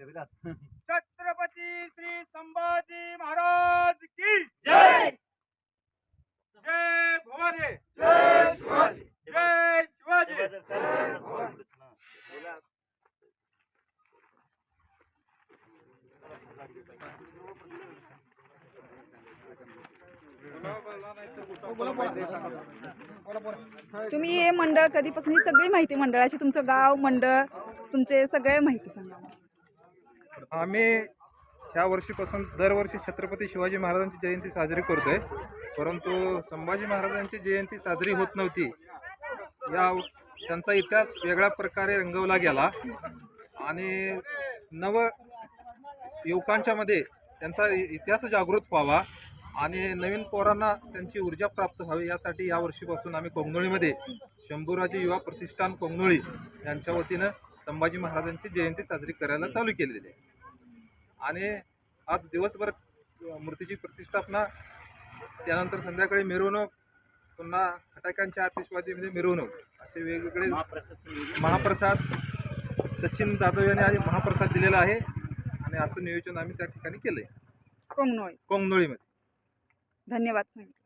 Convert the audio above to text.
छत्रपती श्री संभाजी महाराज की जय! जय! भवानी! जय शिवाजी! जय शिवाजी! तुम्ही हे मंडळ कधीपासून ही सगळी माहिती मंडळाची तुमचं गाव मंडळ तुमचे सगळे माहिती सांगा. आम्ही ह्या वर्षीपासून दरवर्षी छत्रपती शिवाजी महाराजांची जयंती साजरी करतोय. परंतु संभाजी महाराजांची जयंती साजरी होत नव्हती. या त्यांचा इतिहास वेगळ्या प्रकारे रंगवला गेला. आणि नव युवकांच्या मध्ये त्यांचा इतिहास जागृत व्हावा आणि नवीन पोरांना त्यांची ऊर्जा प्राप्त व्हावी यासाठी या वर्षीपासून आम्ही कोंगनोळीमध्ये शंभूराजी युवा प्रतिष्ठान कोंगनोळी यांच्या वतीनं संभाजी महाराजांची जयंती साजरी करायला चालू केलेली आहे. आणि आज दिवसभर मूर्तीची प्रतिष्ठापना त्यानंतर संध्याकाळी मिरवणूक पुन्हा फटाक्यांच्या आतिषबाजीमध्ये मिरवणूक असे वेगवेगळे महाप्रसाद सचिन जाधव यांनी आज महाप्रसाद दिलेला आहे आणि असं नियोजन आम्ही त्या ठिकाणी केलंय. कोंगनोळी. कोंगनोळीमध्ये. धन्यवाद सांगितलं